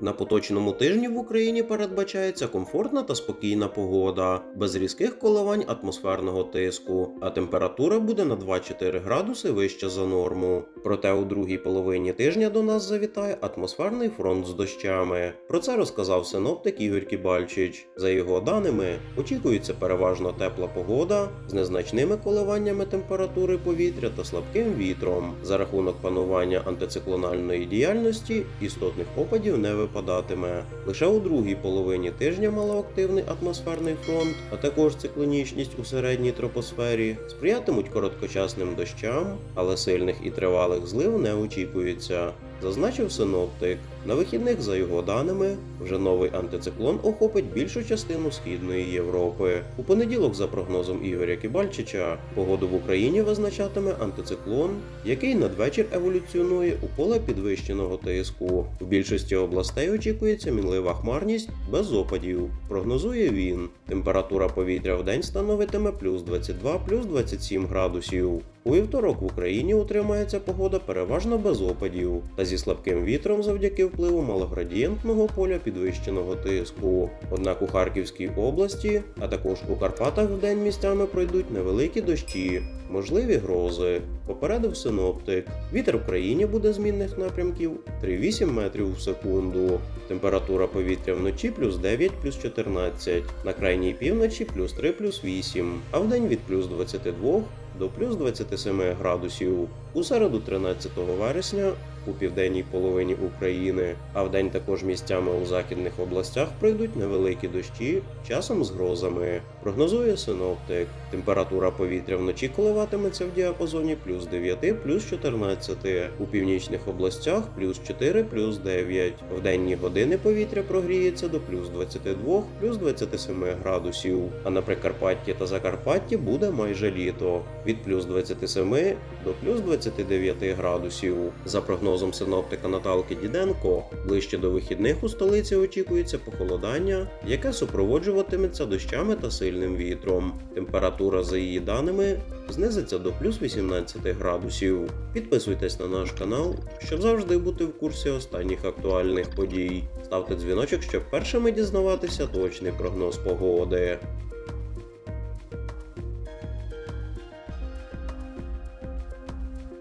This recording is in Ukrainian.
На поточному тижні в Україні передбачається комфортна та спокійна погода, без різких коливань атмосферного тиску, а температура буде на 2-4 градуси вище за норму. Проте у другій половині тижня до нас завітає атмосферний фронт з дощами. Про це розказав синоптик Ігор Кібальчич. За його даними, очікується переважно тепла погода з незначними коливаннями температури повітря та слабким вітром. За рахунок панування антициклональної діяльності істотних опадів не випадатиме. Лише у другій половині тижня малоактивний атмосферний фронт, а також циклонічність у середній тропосфері сприятимуть короткочасним дощам, але сильних і тривалих злив не очікується. Зазначив синоптик. На вихідних, за його даними, вже новий антициклон охопить більшу частину східної Європи. У понеділок, за прогнозом Ігоря Кібальчича, погоду в Україні визначатиме антициклон, який надвечір еволюціонує у поле підвищеного тиску. В більшості областей очікується мінлива хмарність без опадів. Прогнозує він. Температура повітря в день становитиме плюс 22 плюс 27 градусів. У вівторок в Україні утримається погода переважно без опадів та зі слабким вітром завдяки впливу малоградієнтного поля підвищеного тиску. Однак у Харківській області, а також у Карпатах вдень місцями пройдуть невеликі дощі, можливі грози. Попередив синоптик. Вітер в країні буде змінних напрямків 3,8 метрів в секунду. Температура повітря вночі плюс 9 плюс 14, на крайній півночі плюс 3 плюс 8, а вдень від плюс 22 до плюс 27 градусів. У середу 13 вересня у південній половині України, а вдень також місцями у західних областях пройдуть невеликі дощі, часом з грозами. Прогнозує синоптик. Температура повітря вночі коливатиметься в діапазоні плюс 9 плюс 14, у північних областях плюс 4 плюс 9. В денні години повітря прогріється до плюс 22 плюс 27 градусів, а на Прикарпатті та Закарпатті буде майже літо від плюс 27 до плюс 29 градусів. За прогнозом синоптика Наталки Діденко, ближче до вихідних у столиці очікується похолодання, яке супроводжуватиметься дощами та сильним вітром. Температура, за її даними, знизиться до плюс 18 градусів. Підписуйтесь на наш канал, щоб завжди бути в курсі останніх актуальних подій. Ставте дзвіночок, щоб першими дізнаватися точний прогноз погоди.